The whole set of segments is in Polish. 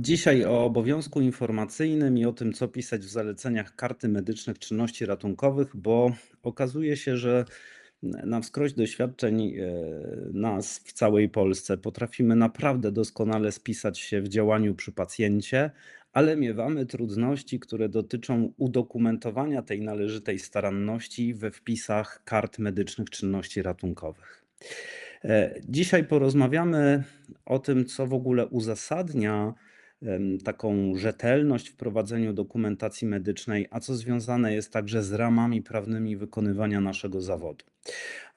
Dzisiaj o obowiązku informacyjnym i o tym, co pisać w zaleceniach karty medycznych czynności ratunkowych, bo okazuje się, że na wskroś doświadczeń e, nas w całej Polsce potrafimy naprawdę doskonale spisać się w działaniu przy pacjencie, ale miewamy trudności, które dotyczą udokumentowania tej należytej staranności we wpisach kart medycznych czynności ratunkowych. E, dzisiaj porozmawiamy o tym, co w ogóle uzasadnia taką rzetelność w prowadzeniu dokumentacji medycznej, a co związane jest także z ramami prawnymi wykonywania naszego zawodu.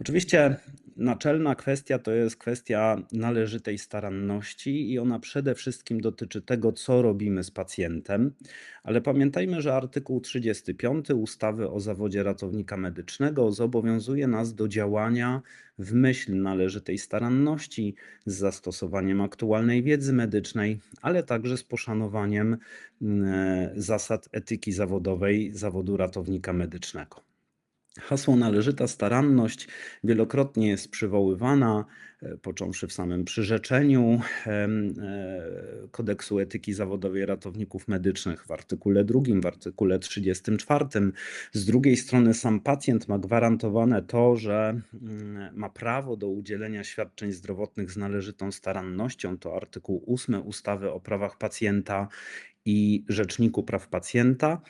Oczywiście naczelna kwestia to jest kwestia należytej staranności i ona przede wszystkim dotyczy tego, co robimy z pacjentem, ale pamiętajmy, że artykuł 35 ustawy o zawodzie ratownika medycznego zobowiązuje nas do działania w myśl należytej staranności, z zastosowaniem aktualnej wiedzy medycznej, ale także z poszanowaniem mm, zasad etyki zawodowej zawodu ratownika medycznego. Hasło należyta staranność wielokrotnie jest przywoływana, e, począwszy w samym przyrzeczeniu e, Kodeksu Etyki Zawodowej Ratowników Medycznych w artykule 2, w artykule 34. Z drugiej strony sam pacjent ma gwarantowane to, że mm, ma prawo do udzielenia świadczeń zdrowotnych z należytą starannością. To artykuł 8 ustawy o prawach pacjenta i Rzeczniku Praw Pacjenta.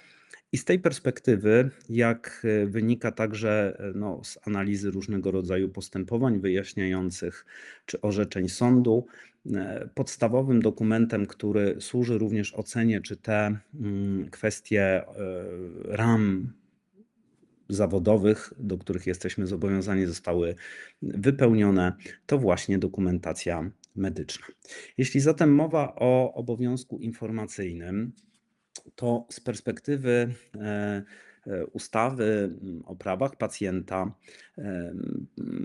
I z tej perspektywy, jak e, wynika także e, no, z analizy różnego rodzaju postępowań wyjaśniających czy orzeczeń sądu, e, podstawowym dokumentem, który służy również ocenie, czy te mm, kwestie ram zawodowych, do których jesteśmy zobowiązani, zostały wypełnione, to właśnie dokumentacja medyczna. Jeśli zatem mowa o obowiązku informacyjnym, to z perspektywy e, e, ustawy mm, o prawach pacjenta,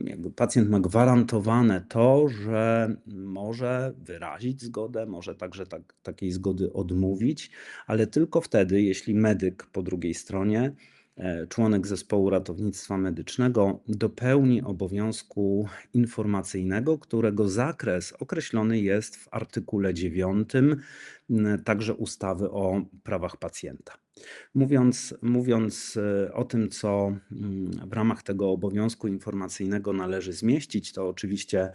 jakby pacjent ma gwarantowane to, że może wyrazić zgodę, może także tak, takiej zgody odmówić, ale tylko wtedy, jeśli medyk po drugiej stronie E, członek zespołu ratownictwa medycznego dopełni obowiązku informacyjnego, którego zakres określony jest w artykule 9 także ustawy o prawach pacjenta. Mówiąc, mówiąc e, o tym, co w ramach tego obowiązku informacyjnego należy zmieścić, to oczywiście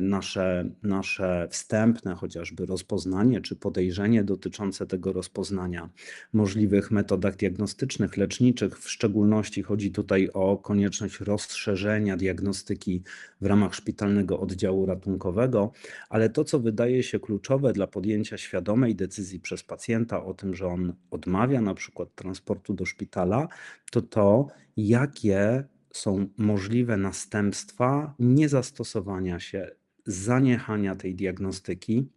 nasze, nasze wstępne chociażby rozpoznanie czy podejrzenie dotyczące tego rozpoznania, możliwych metodach diagnostycznych, leczniczych. W szczególności chodzi tutaj o konieczność rozszerzenia diagnostyki w ramach szpitalnego oddziału ratunkowego, ale to, co wydaje się kluczowe dla podjęcia świadomej decyzji przez pacjenta o tym, że on odmawia, na przykład transportu do szpitala, to to, jakie są możliwe następstwa niezastosowania się, zaniechania tej diagnostyki,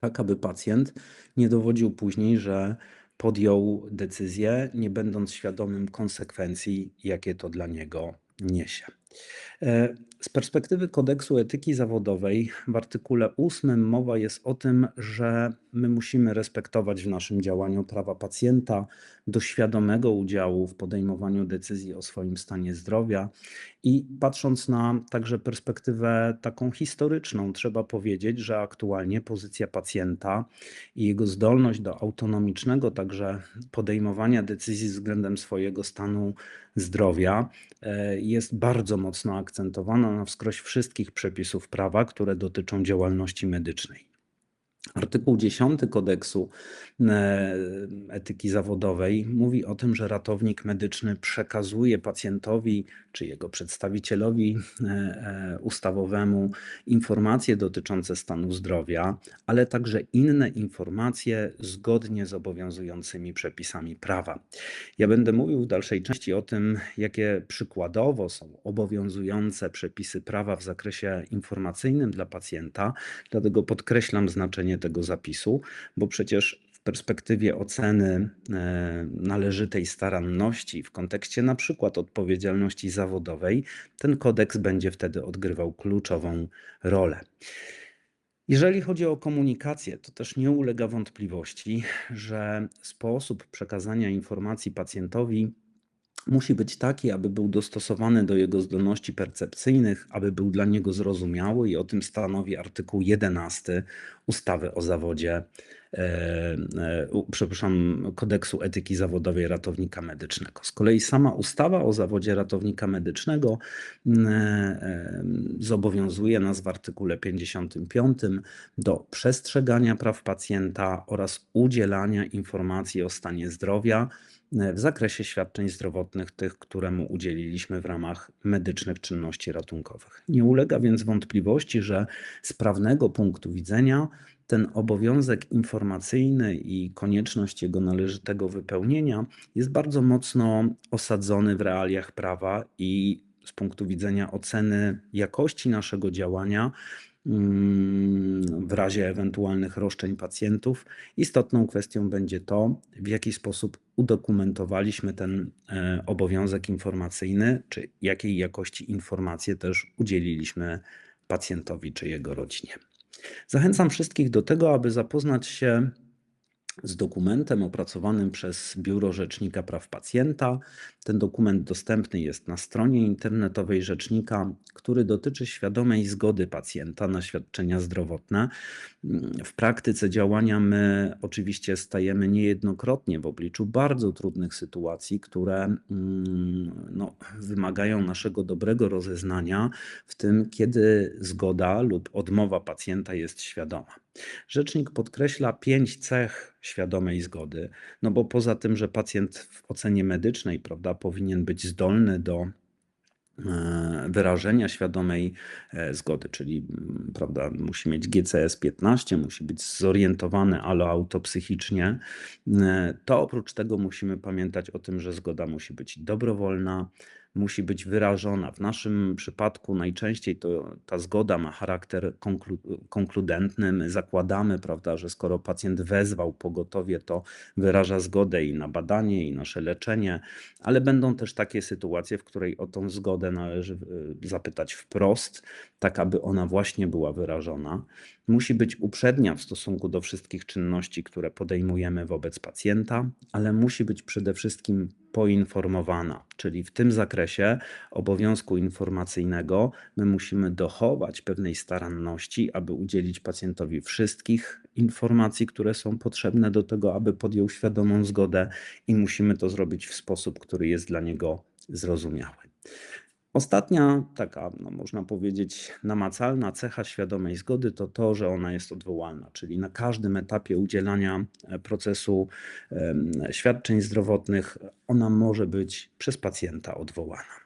tak aby pacjent nie dowodził później, że podjął decyzję, nie będąc świadomym konsekwencji, jakie to dla niego niesie. E, z perspektywy kodeksu etyki zawodowej w artykule 8 mowa jest o tym, że my musimy respektować w naszym działaniu prawa pacjenta do świadomego udziału w podejmowaniu decyzji o swoim stanie zdrowia. I patrząc na także perspektywę taką historyczną, trzeba powiedzieć, że aktualnie pozycja pacjenta i jego zdolność do autonomicznego także podejmowania decyzji względem swojego stanu zdrowia e, jest bardzo mocno akcentowana na wskroś wszystkich przepisów prawa, które dotyczą działalności medycznej. Artykuł 10 kodeksu e, etyki zawodowej mówi o tym, że ratownik medyczny przekazuje pacjentowi czy jego przedstawicielowi e, e, ustawowemu informacje dotyczące stanu zdrowia, ale także inne informacje zgodnie z obowiązującymi przepisami prawa. Ja będę mówił w dalszej części o tym, jakie przykładowo są obowiązujące przepisy prawa w zakresie informacyjnym dla pacjenta, dlatego podkreślam znaczenie tego zapisu, bo przecież w perspektywie oceny e, należytej staranności w kontekście na przykład odpowiedzialności zawodowej, ten kodeks będzie wtedy odgrywał kluczową rolę. Jeżeli chodzi o komunikację, to też nie ulega wątpliwości, że sposób przekazania informacji pacjentowi musi być taki, aby był dostosowany do jego zdolności percepcyjnych, aby był dla niego zrozumiały i o tym stanowi artykuł 11 ustawy o zawodzie, e, e, przepraszam, kodeksu etyki zawodowej ratownika medycznego. Z kolei sama ustawa o zawodzie ratownika medycznego e, zobowiązuje nas w artykule 55 do przestrzegania praw pacjenta oraz udzielania informacji o stanie zdrowia w zakresie świadczeń zdrowotnych, tych, które mu udzieliliśmy w ramach medycznych czynności ratunkowych. Nie ulega więc wątpliwości, że z prawnego punktu widzenia ten obowiązek informacyjny i konieczność jego należytego wypełnienia jest bardzo mocno osadzony w realiach prawa i z punktu widzenia oceny jakości naszego działania w razie ewentualnych roszczeń pacjentów. Istotną kwestią będzie to, w jaki sposób udokumentowaliśmy ten e, obowiązek informacyjny, czy jakiej jakości informacje też udzieliliśmy pacjentowi czy jego rodzinie. Zachęcam wszystkich do tego, aby zapoznać się z dokumentem opracowanym przez Biuro Rzecznika Praw Pacjenta. Ten dokument dostępny jest na stronie internetowej Rzecznika, który dotyczy świadomej zgody pacjenta na świadczenia zdrowotne. W praktyce działania my oczywiście stajemy niejednokrotnie w obliczu bardzo trudnych sytuacji, które mm, no, wymagają naszego dobrego rozeznania w tym, kiedy zgoda lub odmowa pacjenta jest świadoma. Rzecznik podkreśla pięć cech świadomej zgody, no bo poza tym, że pacjent w ocenie medycznej prawda, powinien być zdolny do e, wyrażenia świadomej e, zgody, czyli mm, prawda, musi mieć GCS 15, musi być zorientowany aloautopsychicznie, e, to oprócz tego musimy pamiętać o tym, że zgoda musi być dobrowolna, musi być wyrażona. W naszym przypadku najczęściej to ta zgoda ma charakter konklu, konkludentny. My zakładamy, prawda, że skoro pacjent wezwał pogotowie, to wyraża zgodę i na badanie, i nasze leczenie, ale będą też takie sytuacje, w której o tą zgodę należy e, zapytać wprost, tak aby ona właśnie była wyrażona. Musi być uprzednia w stosunku do wszystkich czynności, które podejmujemy wobec pacjenta, ale musi być przede wszystkim poinformowana, czyli w tym zakresie obowiązku informacyjnego my musimy dochować pewnej staranności, aby udzielić pacjentowi wszystkich informacji, które są potrzebne do tego, aby podjął świadomą zgodę i musimy to zrobić w sposób, który jest dla niego zrozumiały. Ostatnia taka, no można powiedzieć, namacalna cecha świadomej zgody to to, że ona jest odwołalna, czyli na każdym etapie udzielania e, procesu świadczeń zdrowotnych ona może być przez pacjenta odwołana.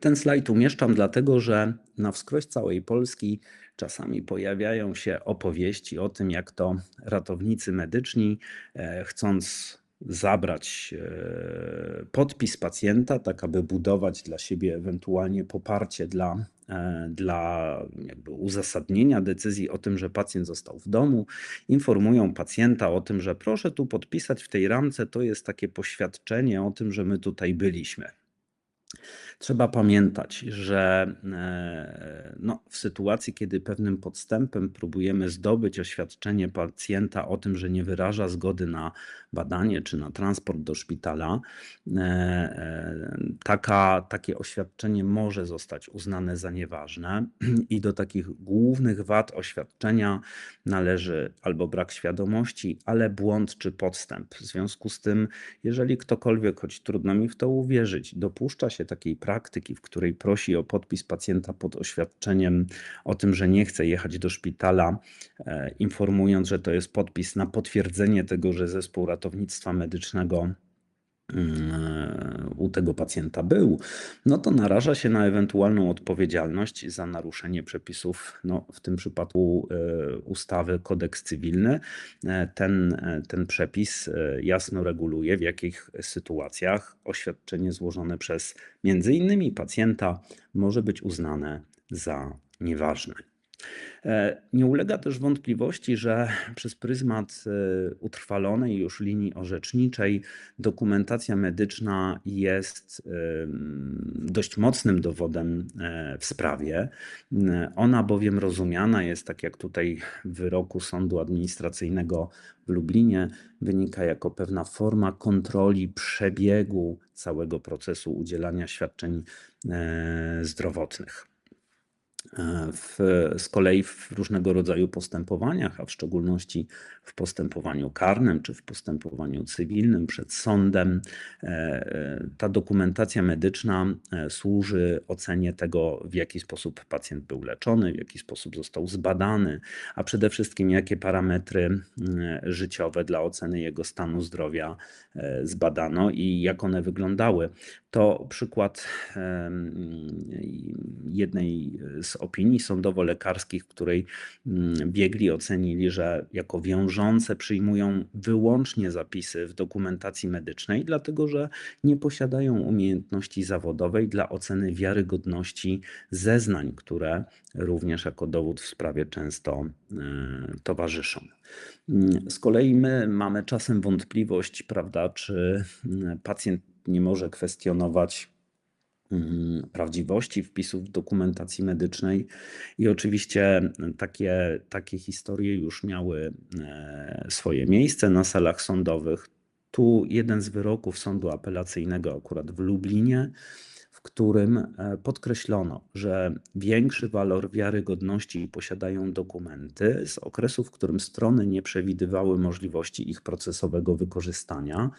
Ten slajd umieszczam dlatego, że na wskroś całej Polski czasami pojawiają się opowieści o tym, jak to ratownicy medyczni, e, chcąc zabrać e, podpis pacjenta, tak aby budować dla siebie ewentualnie poparcie dla, e, dla jakby uzasadnienia decyzji o tym, że pacjent został w domu. Informują pacjenta o tym, że proszę tu podpisać w tej ramce, to jest takie poświadczenie o tym, że my tutaj byliśmy. Trzeba pamiętać, że e, no, w sytuacji, kiedy pewnym podstępem próbujemy zdobyć oświadczenie pacjenta o tym, że nie wyraża zgody na badanie czy na transport do szpitala, e, e, taka, takie oświadczenie może zostać uznane za nieważne i do takich głównych wad oświadczenia należy albo brak świadomości, ale błąd czy podstęp. W związku z tym, jeżeli ktokolwiek, choć trudno mi w to uwierzyć, dopuszcza się takiej praktyki, w której prosi o podpis pacjenta pod oświadczeniem o tym, że nie chce jechać do szpitala, e, informując, że to jest podpis na potwierdzenie tego, że zespół ratownictwa medycznego u tego pacjenta był, no to naraża się na ewentualną odpowiedzialność za naruszenie przepisów, no w tym przypadku e, ustawy kodeks cywilny. E, ten, e, ten przepis jasno reguluje, w jakich sytuacjach oświadczenie złożone przez między innymi pacjenta może być uznane za nieważne. E, nie ulega też wątpliwości, że przez pryzmat e, utrwalonej już linii orzeczniczej dokumentacja medyczna jest dość mocnym dowodem e, w sprawie. Ona bowiem rozumiana jest, tak jak tutaj w wyroku Sądu Administracyjnego w Lublinie, wynika jako pewna forma kontroli przebiegu całego procesu udzielania świadczeń zdrowotnych. W, z kolei w różnego rodzaju postępowaniach, a w szczególności w postępowaniu karnym czy w postępowaniu cywilnym przed sądem, e, e, ta dokumentacja medyczna e, służy ocenie tego, w jaki sposób pacjent był leczony, w jaki sposób został zbadany, a przede wszystkim jakie parametry życiowe dla oceny jego stanu zdrowia zbadano i jak one wyglądały. To przykład jednej z opinii sądowo-lekarskich, w której mm, biegli ocenili, że jako wiążące przyjmują wyłącznie zapisy w dokumentacji medycznej, dlatego że nie posiadają umiejętności zawodowej dla oceny wiarygodności zeznań, które również jako dowód w sprawie często e, towarzyszą. Mm, z kolei my mamy czasem wątpliwość, prawda, czy mm, pacjent nie może kwestionować prawdziwości wpisów w dokumentacji medycznej. I oczywiście takie, takie historie już miały e, swoje miejsce na salach sądowych. Tu jeden z wyroków sądu apelacyjnego, akurat w Lublinie, w którym e, podkreślono, że większy walor wiarygodności posiadają dokumenty z okresu, w którym strony nie przewidywały możliwości ich procesowego wykorzystania,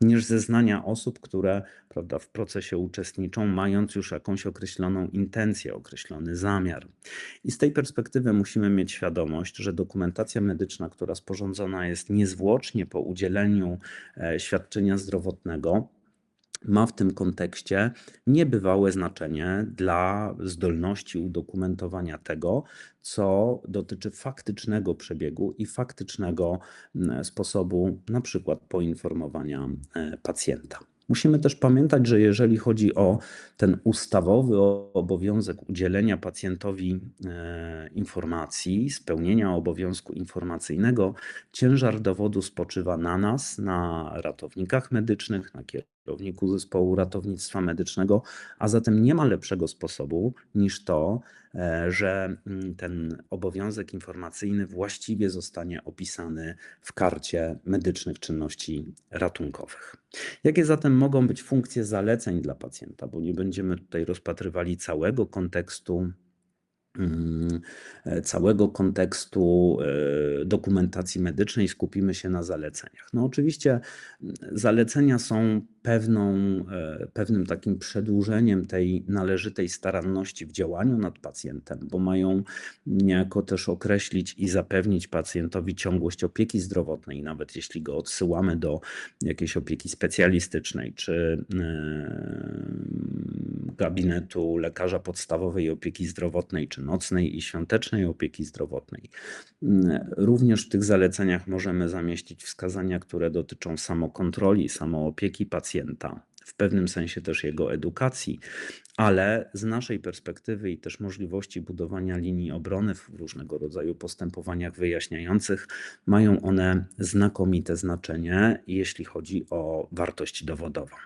niż zeznania osób, które prawda, w procesie uczestniczą, mając już jakąś określoną intencję, określony zamiar. I z tej perspektywy musimy mieć świadomość, że dokumentacja medyczna, która sporządzona jest niezwłocznie po udzieleniu e, świadczenia zdrowotnego, ma w tym kontekście niebywałe znaczenie dla zdolności udokumentowania tego, co dotyczy faktycznego przebiegu i faktycznego mm, sposobu, na przykład poinformowania e, pacjenta. Musimy też pamiętać, że jeżeli chodzi o ten ustawowy obowiązek udzielenia pacjentowi e, informacji, spełnienia obowiązku informacyjnego, ciężar dowodu spoczywa na nas, na ratownikach medycznych, na kierowniku zespołu ratownictwa medycznego, a zatem nie ma lepszego sposobu niż to, e, że mm, ten obowiązek informacyjny właściwie zostanie opisany w karcie medycznych czynności ratunkowych. Jakie zatem mogą być funkcje zaleceń dla pacjenta, bo nie będziemy tutaj rozpatrywali całego kontekstu Mm, e, całego kontekstu e, dokumentacji medycznej skupimy się na zaleceniach. No oczywiście mm, zalecenia są pewną, e, pewnym takim przedłużeniem tej należytej staranności w działaniu nad pacjentem, bo mają niejako też określić i zapewnić pacjentowi ciągłość opieki zdrowotnej, nawet jeśli go odsyłamy do jakiejś opieki specjalistycznej czy gabinetu lekarza podstawowej opieki zdrowotnej, czy nocnej i świątecznej opieki zdrowotnej. Również w tych zaleceniach możemy zamieścić wskazania, które dotyczą samokontroli, samoopieki pacjenta, w pewnym sensie też jego edukacji, ale z naszej perspektywy i też możliwości budowania linii obrony w różnego rodzaju postępowaniach wyjaśniających, mają one znakomite znaczenie, jeśli chodzi o wartość dowodową.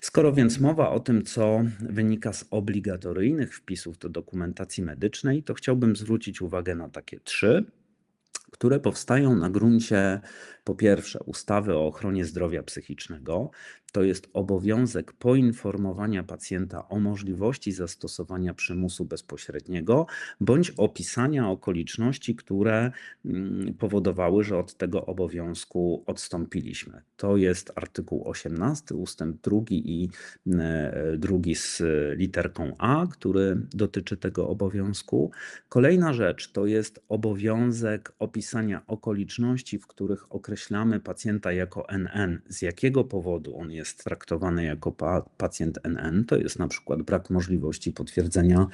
Skoro więc mowa o tym, co wynika z obligatoryjnych wpisów do dokumentacji medycznej, to chciałbym zwrócić uwagę na takie trzy, które powstają na gruncie po pierwsze ustawy o ochronie zdrowia psychicznego, to jest obowiązek poinformowania pacjenta o możliwości zastosowania przymusu bezpośredniego bądź opisania okoliczności, które mm, powodowały, że od tego obowiązku odstąpiliśmy. To jest artykuł 18 ustęp drugi i e, drugi z literką A, który dotyczy tego obowiązku. Kolejna rzecz to jest obowiązek opisania okoliczności, w których określamy pacjenta jako NN, z jakiego powodu on jest traktowany jako pa pacjent NN, to jest na przykład brak możliwości potwierdzenia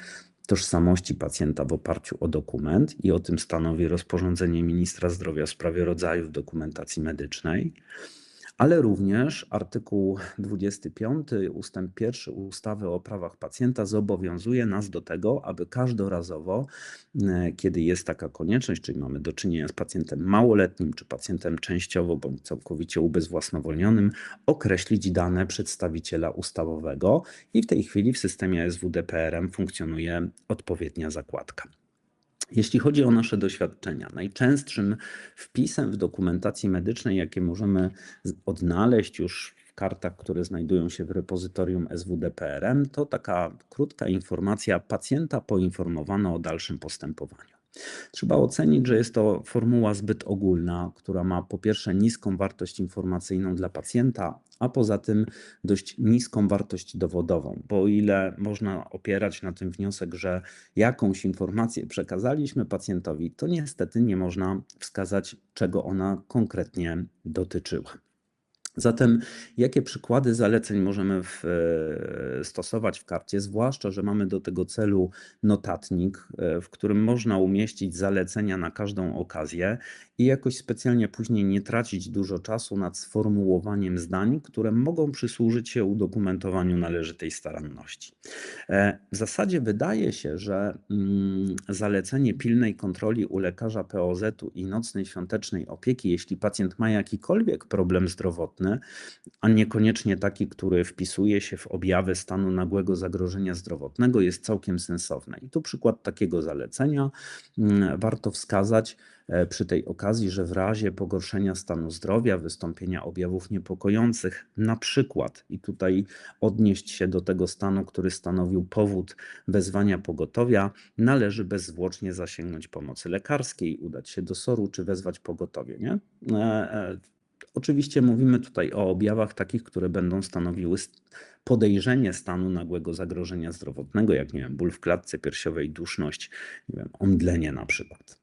tożsamości pacjenta w oparciu o dokument i o tym stanowi rozporządzenie ministra zdrowia w sprawie rodzajów dokumentacji medycznej. Ale również artykuł 25 ustęp 1 ustawy o prawach pacjenta zobowiązuje nas do tego, aby każdorazowo, e, kiedy jest taka konieczność, czyli mamy do czynienia z pacjentem małoletnim czy pacjentem częściowo bądź całkowicie ubezwłasnowolnionym, określić dane przedstawiciela ustawowego i w tej chwili w systemie SWDPRM funkcjonuje odpowiednia zakładka. Jeśli chodzi o nasze doświadczenia, najczęstszym wpisem w dokumentacji medycznej, jakie możemy odnaleźć już w kartach, które znajdują się w repozytorium SWDPRM, to taka krótka informacja: pacjenta poinformowano o dalszym postępowaniu. Trzeba ocenić, że jest to formuła zbyt ogólna, która ma po pierwsze niską wartość informacyjną dla pacjenta, a poza tym dość niską wartość dowodową, bo o ile można opierać na tym wniosek, że jakąś informację przekazaliśmy pacjentowi, to niestety nie można wskazać, czego ona konkretnie dotyczyła. Zatem jakie przykłady zaleceń możemy w, e, stosować w karcie, zwłaszcza, że mamy do tego celu notatnik, e, w którym można umieścić zalecenia na każdą okazję i jakoś specjalnie później nie tracić dużo czasu nad sformułowaniem zdań, które mogą przysłużyć się udokumentowaniu należytej staranności. E, w zasadzie wydaje się, że mm, zalecenie pilnej kontroli u lekarza POZ-u i nocnej świątecznej opieki, jeśli pacjent ma jakikolwiek problem zdrowotny, a niekoniecznie taki, który wpisuje się w objawy stanu nagłego zagrożenia zdrowotnego, jest całkiem sensowne. I tu przykład takiego zalecenia mm, warto wskazać przy tej okazji, że w razie pogorszenia stanu zdrowia, wystąpienia objawów niepokojących, na przykład, i tutaj odnieść się do tego stanu, który stanowił powód wezwania pogotowia, należy bezzwłocznie zasięgnąć pomocy lekarskiej, udać się do SOR-u czy wezwać pogotowie. Nie? E, e, oczywiście mówimy tutaj o objawach takich, które będą stanowiły podejrzenie stanu nagłego zagrożenia zdrowotnego, jak nie wiem, ból w klatce piersiowej, duszność, nie wiem, omdlenie na przykład.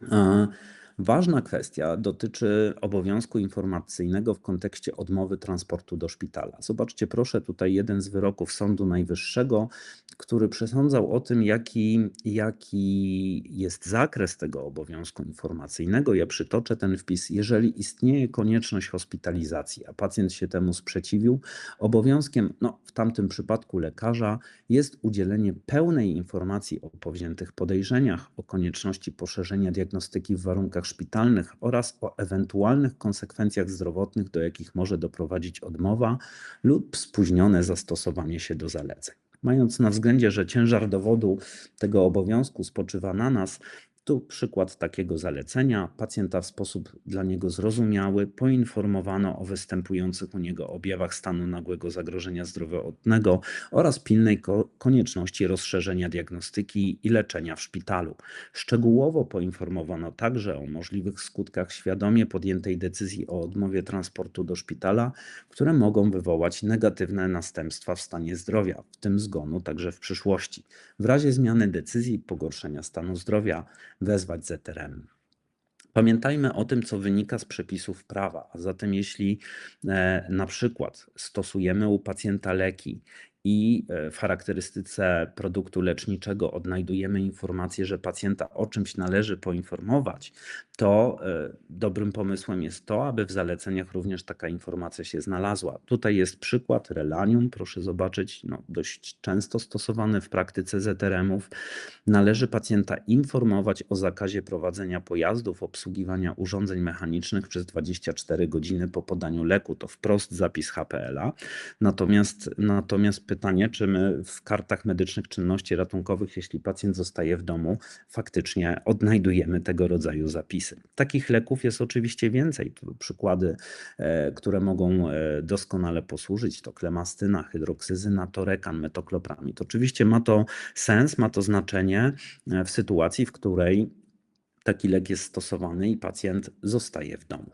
嗯 Ważna kwestia dotyczy obowiązku informacyjnego w kontekście odmowy transportu do szpitala. Zobaczcie proszę tutaj jeden z wyroków Sądu Najwyższego, który przesądzał o tym, jaki, jaki jest zakres tego obowiązku informacyjnego. Ja przytoczę ten wpis. Jeżeli istnieje konieczność hospitalizacji, a pacjent się temu sprzeciwił, obowiązkiem, no w tamtym przypadku lekarza, jest udzielenie pełnej informacji o powziętych podejrzeniach, o konieczności poszerzenia diagnostyki w warunkach szpitalnych oraz o ewentualnych konsekwencjach zdrowotnych, do jakich może doprowadzić odmowa lub spóźnione zastosowanie się do zaleceń. Mając na względzie, że ciężar dowodu tego obowiązku spoczywa na nas, tu przykład takiego zalecenia. Pacjenta w sposób dla niego zrozumiały poinformowano o występujących u niego objawach stanu nagłego zagrożenia zdrowotnego oraz pilnej konieczności rozszerzenia diagnostyki i leczenia w szpitalu. Szczegółowo poinformowano także o możliwych skutkach świadomie podjętej decyzji o odmowie transportu do szpitala, które mogą wywołać negatywne następstwa w stanie zdrowia, w tym zgonu także w przyszłości. W razie zmiany decyzji pogorszenia stanu zdrowia wezwać ZRM. Pamiętajmy o tym, co wynika z przepisów prawa, a zatem jeśli e, na przykład stosujemy u pacjenta leki i e, w charakterystyce produktu leczniczego odnajdujemy informację, że pacjenta o czymś należy poinformować, to e, dobrym pomysłem jest to, aby w zaleceniach również taka informacja się znalazła. Tutaj jest przykład relanium, proszę zobaczyć, no, dość często stosowany w praktyce ZRM-ów. Należy pacjenta informować o zakazie prowadzenia pojazdów, obsługiwania urządzeń mechanicznych przez 24 godziny po podaniu leku. To wprost zapis HPL-a. Natomiast, natomiast pytanie, czy my w kartach medycznych czynności ratunkowych, jeśli pacjent zostaje w domu, faktycznie odnajdujemy tego rodzaju zapisy. Takich leków jest oczywiście więcej. Przykłady, e, które mogą e, doskonale posłużyć, to klemastyna, hydroksyzyna, torekan, metoklopramid. Oczywiście ma to sens, ma to znaczenie e, w sytuacji, w której taki lek jest stosowany i pacjent zostaje w domu.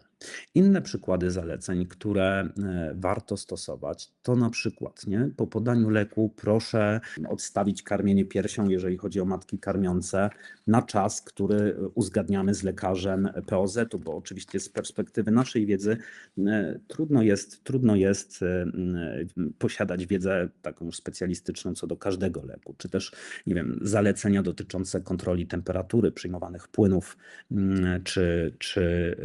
Inne przykłady zaleceń, które e, warto stosować, to na przykład nie? po podaniu leku proszę odstawić karmienie piersią, jeżeli chodzi o matki karmiące, na czas, który uzgadniamy z lekarzem POZ-u, bo oczywiście z perspektywy naszej wiedzy e, trudno jest, trudno jest e, posiadać wiedzę taką specjalistyczną co do każdego leku, czy też nie wiem, zalecenia dotyczące kontroli temperatury przyjmowanych płynów, czy, czy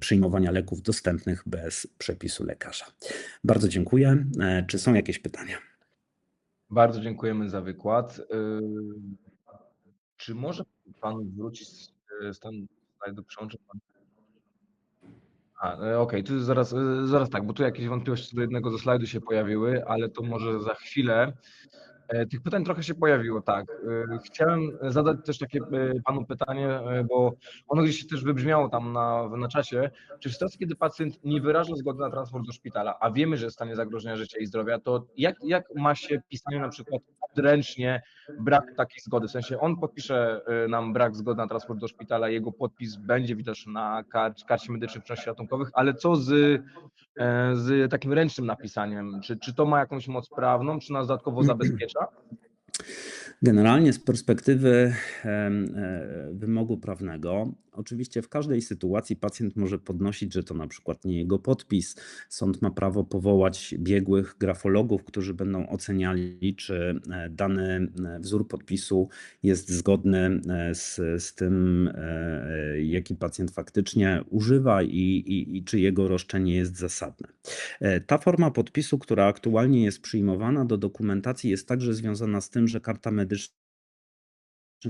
przyjmowania stosowania leków dostępnych bez przepisu lekarza. Bardzo dziękuję. Czy są jakieś pytania? Bardzo dziękujemy za wykład. Czy może Pan wrócić z tego slajdu, przełączyć Pan? A, okej, okay. zaraz, zaraz tak, bo tu jakieś wątpliwości do jednego ze slajdów się pojawiły, ale to może za chwilę. E, tych pytań trochę się pojawiło, tak. E, chciałem zadać też takie e, panu pytanie, bo ono gdzieś się też wybrzmiało tam na, na czasie. Czy w sytuacji, kiedy pacjent nie wyraża zgody na transport do szpitala, a wiemy, że jest w stanie zagrożenia życia i zdrowia, to jak, jak ma się pisanie na przykład odręcznie brak takiej zgody? W sensie on podpisze nam brak zgody na transport do szpitala, jego podpis będzie widoczny na karcie medycznej w ratunkowych, ale co z z takim ręcznym napisaniem? Czy, czy to ma jakąś moc prawną, czy nas dodatkowo zabezpiecza? か Generalnie z perspektywy e, wymogu prawnego, oczywiście w każdej sytuacji pacjent może podnosić, że to na przykład nie jego podpis. Sąd ma prawo powołać biegłych grafologów, którzy będą oceniali, czy e, dany e, wzór podpisu jest zgodny z, z tym, jaki pacjent faktycznie używa i, i, i czy jego roszczenie jest zasadne. Ta forma podpisu, która aktualnie jest przyjmowana do dokumentacji, jest także związana z tym, że karta medyczna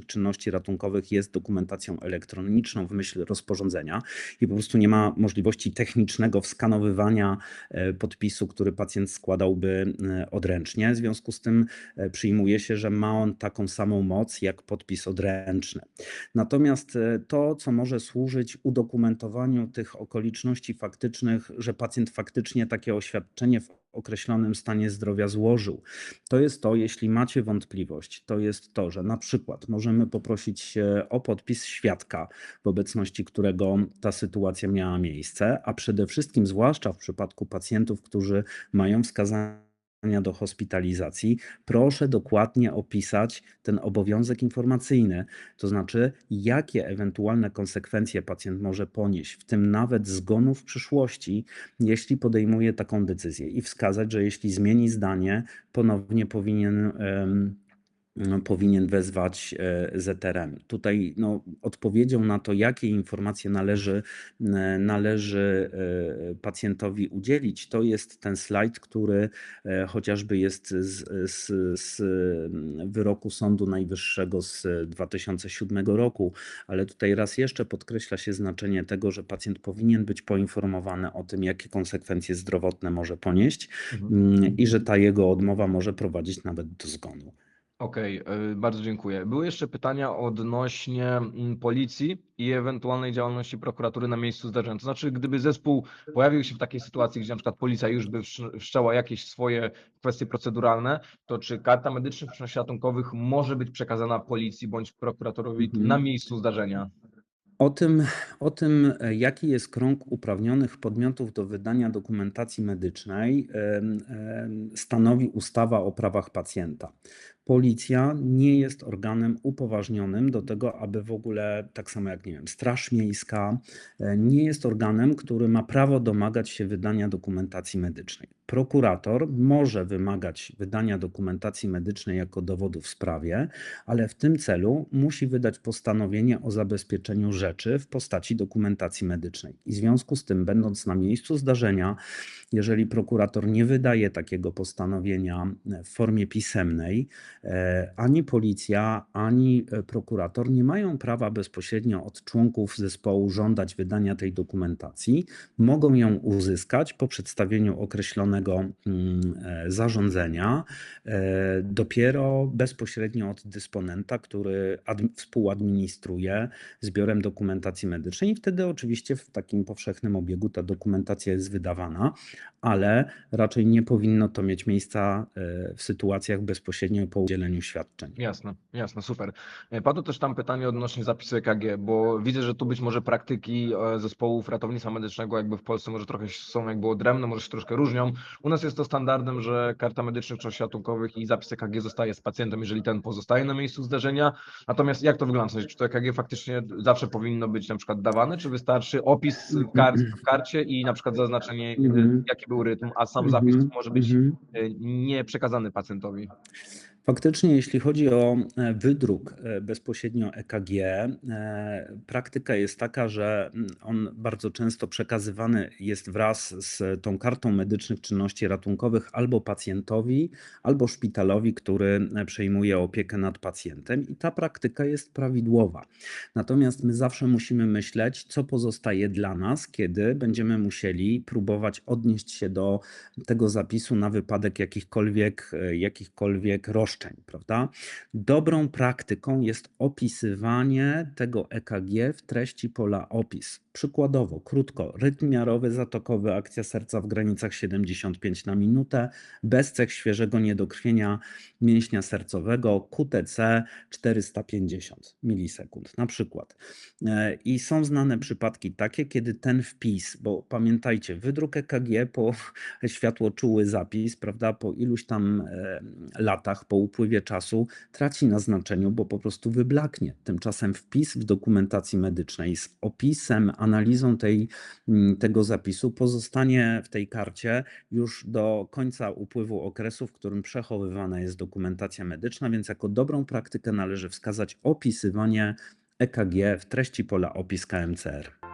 czynności ratunkowych jest dokumentacją elektroniczną w myśl rozporządzenia i po prostu nie ma możliwości technicznego wskanowywania e, podpisu, który pacjent składałby e, odręcznie. W związku z tym e, przyjmuje się, że ma on taką samą moc jak podpis odręczny. Natomiast to, co może służyć udokumentowaniu tych okoliczności faktycznych, że pacjent faktycznie takie oświadczenie w określonym stanie zdrowia złożył. To jest to, jeśli macie wątpliwość, to jest to, że na przykład możemy poprosić o podpis świadka, w obecności którego ta sytuacja miała miejsce, a przede wszystkim, zwłaszcza w przypadku pacjentów, którzy mają wskazane do hospitalizacji, proszę dokładnie opisać ten obowiązek informacyjny, to znaczy jakie ewentualne konsekwencje pacjent może ponieść, w tym nawet zgonu w przyszłości, jeśli podejmuje taką decyzję i wskazać, że jeśli zmieni zdanie, ponownie powinien powinien wezwać e, ZRM. Tutaj no, odpowiedzią na to, jakie informacje należy, e, należy e, pacjentowi udzielić, to jest ten slajd, który chociażby jest z, z, z wyroku Sądu Najwyższego z 2007 roku, ale tutaj raz jeszcze podkreśla się znaczenie tego, że pacjent powinien być poinformowany o tym, jakie konsekwencje zdrowotne może ponieść mhm. Mm, i że ta jego odmowa może prowadzić nawet do zgonu. Okej, e, bardzo dziękuję. Były jeszcze pytania odnośnie mm, policji i ewentualnej działalności prokuratury na miejscu zdarzenia. To znaczy, gdyby zespół pojawił się w takiej sytuacji, gdzie na przykład policja już by wszczęła jakieś swoje kwestie proceduralne, to czy karta medycznych przyczynek ratunkowych może być przekazana policji bądź prokuratorowi Mhm. na miejscu zdarzenia? O tym, o tym, jaki jest krąg uprawnionych podmiotów do wydania dokumentacji medycznej, stanowi ustawa o prawach pacjenta. Policja nie jest organem upoważnionym do tego, aby w ogóle, tak samo jak nie wiem, Straż Miejska, e, nie jest organem, który ma prawo domagać się wydania dokumentacji medycznej. Prokurator może wymagać wydania dokumentacji medycznej jako dowodu w sprawie, ale w tym celu musi wydać postanowienie o zabezpieczeniu rzeczy w postaci dokumentacji medycznej. I w związku z tym, będąc na miejscu zdarzenia, jeżeli prokurator nie wydaje takiego postanowienia w formie pisemnej, e, ani policja, ani e, prokurator nie mają prawa bezpośrednio od członków zespołu żądać wydania tej dokumentacji. Mogą ją uzyskać po przedstawieniu określonego mm, e, zarządzenia, dopiero bezpośrednio od dysponenta, który współadministruje zbiorem dokumentacji medycznej, i wtedy oczywiście w takim powszechnym obiegu ta dokumentacja jest wydawana ale raczej nie powinno to mieć miejsca e, w sytuacjach bezpośrednio po udzieleniu świadczeń. Jasne, jasne, super. E, padło też tam pytanie odnośnie zapisu EKG, bo widzę, że tu być może praktyki e, zespołów ratownictwa medycznego jakby w Polsce może trochę są jakby odrębne, może się troszkę różnią. U nas jest to standardem, że karta medycznych czy ratunkowych i zapis EKG zostaje z pacjentem, jeżeli ten pozostaje na miejscu zdarzenia. Natomiast jak to wygląda? Czy to EKG faktycznie zawsze powinno być na przykład dawane, czy wystarczy opis kart w karcie i na przykład zaznaczenie, mhm. jaki był rytm, a sam zapis mhm, może być mhm. e, nie przekazany pacjentowi. Faktycznie, jeśli chodzi o e, wydruk e, bezpośrednio EKG, e, praktyka jest taka, że mm, on bardzo często przekazywany jest wraz z tą kartą medycznych czynności ratunkowych albo pacjentowi, albo szpitalowi, który przejmuje opiekę nad pacjentem, i ta praktyka jest prawidłowa. Natomiast my zawsze musimy myśleć, co pozostaje dla nas, kiedy będziemy musieli próbować odnieść się do tego zapisu na wypadek jakichkolwiek, jakichkolwiek roszczeń roszczeń, prawda? Dobrą praktyką jest opisywanie tego EKG w treści pola opis. Przykładowo, krótko, rytm miarowy zatokowy, akcja serca w granicach 75 na minutę, bez cech świeżego niedokrwienia mięśnia sercowego, QTC 450 milisekund na przykład. E, I są znane przypadki takie, kiedy ten wpis, bo pamiętajcie, wydruk EKG po światłoczuły zapis, prawda, po iluś tam e, latach, po upływie czasu traci na znaczeniu, bo po prostu wyblaknie. Tymczasem wpis w dokumentacji medycznej z opisem, analizą tej, mm, tego zapisu pozostanie w tej karcie już do końca upływu okresu, w którym przechowywana jest dokumentacja medyczna, więc jako dobrą praktykę należy wskazać opisywanie EKG w treści pola opis KMCR.